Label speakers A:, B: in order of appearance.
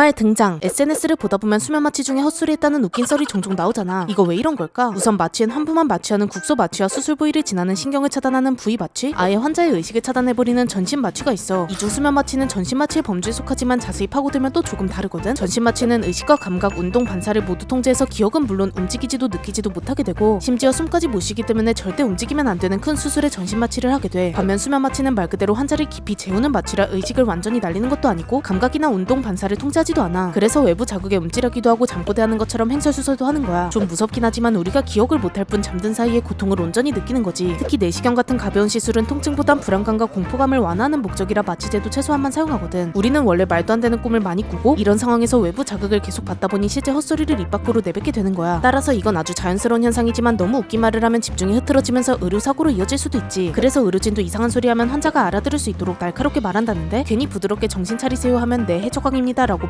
A: 엄마의 등장. SNS를 보다 보면 수면 마취 중에 헛소리 했다는 웃긴 썰이 종종 나오잖아. 이거 왜 이런 걸까? 우선 마취엔 환부만 마취하는 국소 마취와 수술 부위를 지나는 신경을 차단하는 부위 마취, 아예 환자의 의식을 차단해버리는 전신 마취가 있어. 이중 수면 마취는 전신 마취의 범주에 속하지만 자세히 파고들면 또 조금 다르거든. 전신 마취는 의식과 감각, 운동, 반사를 모두 통제해서 기억은 물론 움직이지도 느끼지도 못하게 되고 심지어 숨까지 못 쉬기 때문에 절대 움직이면 안 되는 큰 수술의 전신 마취를 하게 돼. 반면 수면 마취는 말 그대로 환자를 깊이 재우는 마취라 의식을 완전히 날리는 것도 아니고 감각이나 운동, 반사를 통제하지 도 않아. 그래서 외부 자극에 움찔하기도 하고 잠꼬대하는 것처럼 횡설수설도 하는 거야. 좀 무섭긴 하지만 우리가 기억을 못할 뿐 잠든 사이에 고통을 온전히 느끼는 거지. 특히 내시경 같은 가벼운 시술은 통증보단 불안감과 공포감을 완화하는 목적이라 마취제도 최소한만 사용하거든. 우리는 원래 말도 안 되는 꿈을 많이 꾸고 이런 상황에서 외부 자극을 계속 받다 보니 실제 헛소리를 입 밖으로 내뱉게 되는 거야. 따라서 이건 아주 자연스러운 현상이지만 너무 웃긴 말을 하면 집중이 흐트러지면서 의료 사고로 이어질 수도 있지. 그래서 의료진도 이상한 소리 하면 환자가 알아들을 수 있도록 날카롭게 말한다는데 괜히 부드럽게 정신 차리세요 하면 네 해적왕입니다라고 말